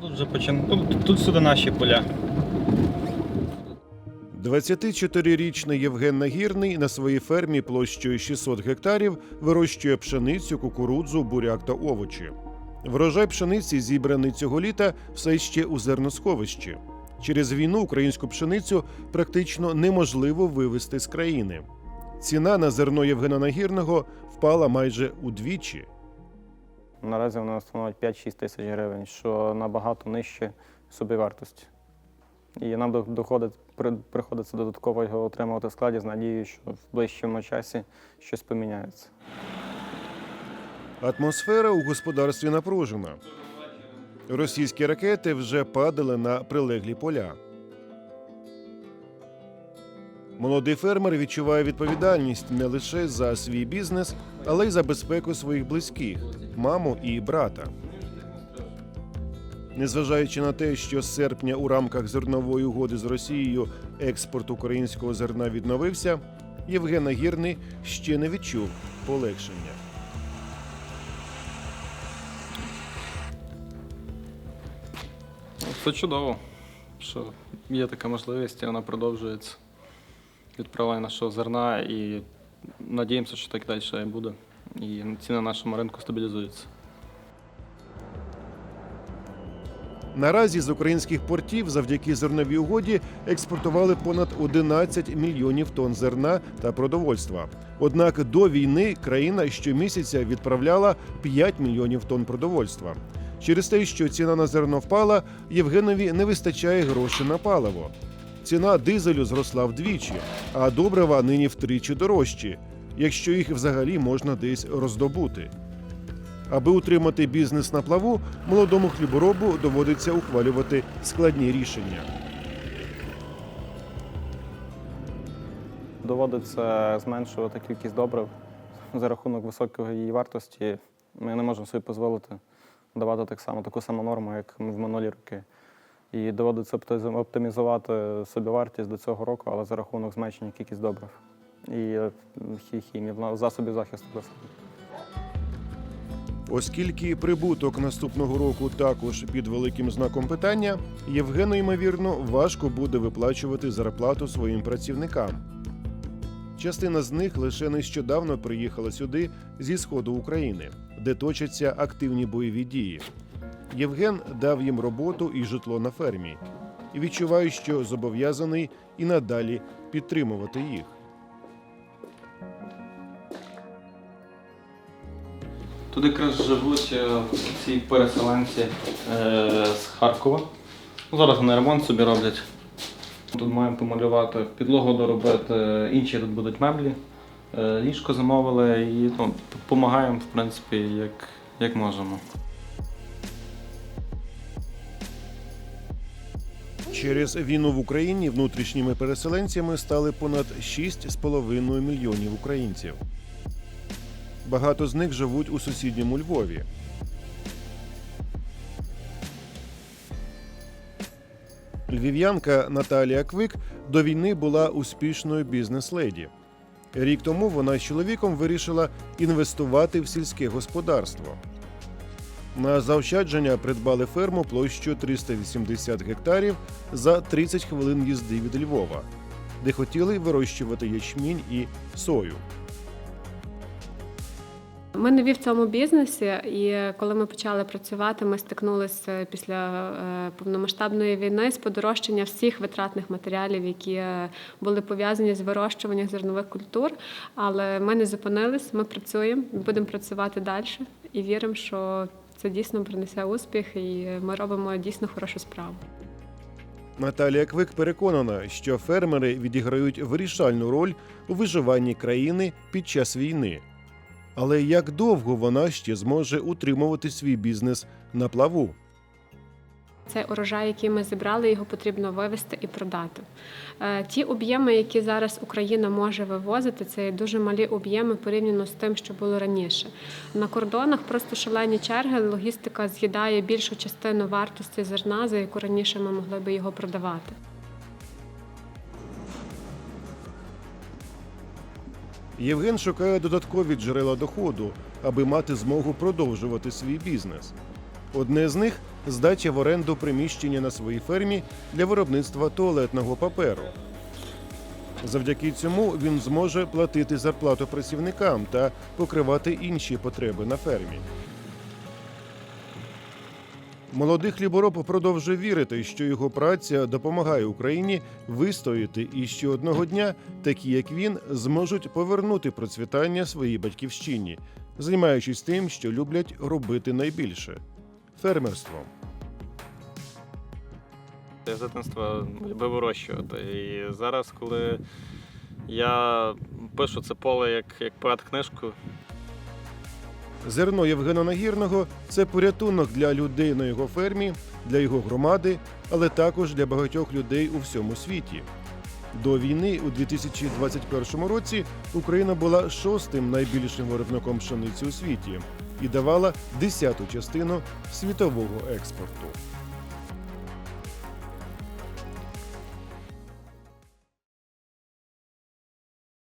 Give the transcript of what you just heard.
Тут вже почин... тут, тут сюди наші поля. 24-річний Євген Нагірний на своїй фермі площею 600 гектарів вирощує пшеницю, кукурудзу, буряк та овочі. Врожай пшениці, зібраний цього літа, все ще у зерносховищі. Через війну українську пшеницю практично неможливо вивезти з країни. Ціна на зерно Євгена Нагірного впала майже удвічі. Наразі вона становить 5-6 тисяч гривень, що набагато нижче собівартості. І нам доходить, приходиться додатково його отримувати в складі з надією, що в ближчому часі щось поміняється. Атмосфера у господарстві напружена. Російські ракети вже падали на прилеглі поля. Молодий фермер відчуває відповідальність не лише за свій бізнес, але й за безпеку своїх близьких маму і брата. Незважаючи на те, що з серпня у рамках зернової угоди з Росією експорт українського зерна відновився, Євген Нагірний ще не відчув полегшення. Це чудово, що є така можливість, і вона продовжується. Відправлення нашого зерна і надіємося, що так далі буде. І ціни на нашому ринку стабілізуються. Наразі з українських портів завдяки зерновій угоді експортували понад 11 мільйонів тонн зерна та продовольства. Однак до війни країна щомісяця відправляла 5 мільйонів тонн продовольства. Через те, що ціна на зерно впала, Євгенові не вистачає грошей на паливо. Ціна дизелю зросла вдвічі, а добрива нині втричі дорожчі, якщо їх взагалі можна десь роздобути. Аби утримати бізнес на плаву, молодому хліборобу доводиться ухвалювати складні рішення. Доводиться зменшувати кількість добрив за рахунок високої її вартості. Ми не можемо собі дозволити давати так само, таку саму норму, як в минулі роки. І доводиться оптиз- оптимізувати собівартість до цього року, але за рахунок зменшення кількість добрив і хі- хімії, засобів захисту рослин. Оскільки прибуток наступного року також під великим знаком питання, Євгену, ймовірно, важко буде виплачувати зарплату своїм працівникам. Частина з них лише нещодавно приїхала сюди зі сходу України, де точаться активні бойові дії. Євген дав їм роботу і житло на фермі, і відчуває, що зобов'язаний і надалі підтримувати їх. Тут якраз живуть е, ці переселенці е, з Харкова. Зараз вони ремонт собі роблять. Тут маємо помалювати, підлогу доробити, інші тут будуть меблі. Е, Ліжко замовили і ну, допомагаємо, в принципі, як, як можемо. Через війну в Україні внутрішніми переселенцями стали понад 6,5 мільйонів українців. Багато з них живуть у сусідньому Львові. Львів'янка Наталія Квик до війни була успішною бізнес-леді. Рік тому вона з чоловіком вирішила інвестувати в сільське господарство. На заощадження придбали ферму площею 380 гектарів за 30 хвилин їзди від Львова, де хотіли вирощувати ячмінь і сою. Ми нові в цьому бізнесі, і коли ми почали працювати, ми стикнулися після е, повномасштабної війни з подорожчання всіх витратних матеріалів, які е, були пов'язані з вирощуванням зернових культур. Але ми не зупинились, ми працюємо, будемо працювати далі і віримо, що це дійсно принесе успіх, і ми робимо дійсно хорошу справу. Наталія Квик переконана, що фермери відіграють вирішальну роль у виживанні країни під час війни. Але як довго вона ще зможе утримувати свій бізнес на плаву? Цей урожай, який ми зібрали, його потрібно вивезти і продати. Е, Ті об'єми, які зараз Україна може вивозити, це дуже малі об'єми порівняно з тим, що було раніше. На кордонах просто шалені черги, логістика з'їдає більшу частину вартості зерна, за яку раніше ми могли би його продавати. Євген шукає додаткові джерела доходу, аби мати змогу продовжувати свій бізнес. Одне з них здача в оренду приміщення на своїй фермі для виробництва туалетного паперу. Завдяки цьому він зможе платити зарплату працівникам та покривати інші потреби на фермі. Молодий хлібороб продовжує вірити, що його праця допомагає Україні вистояти, і що одного дня такі, як він, зможуть повернути процвітання своїй батьківщині, займаючись тим, що люблять робити найбільше фермерством. Я з дитинства любив вирощувати. І зараз, коли я пишу це поле як, як поет книжку, Зерно Євгена Нагірного це порятунок для людей на його фермі, для його громади, але також для багатьох людей у всьому світі. До війни у 2021 році Україна була шостим найбільшим виробником пшениці у світі і давала десяту частину світового експорту.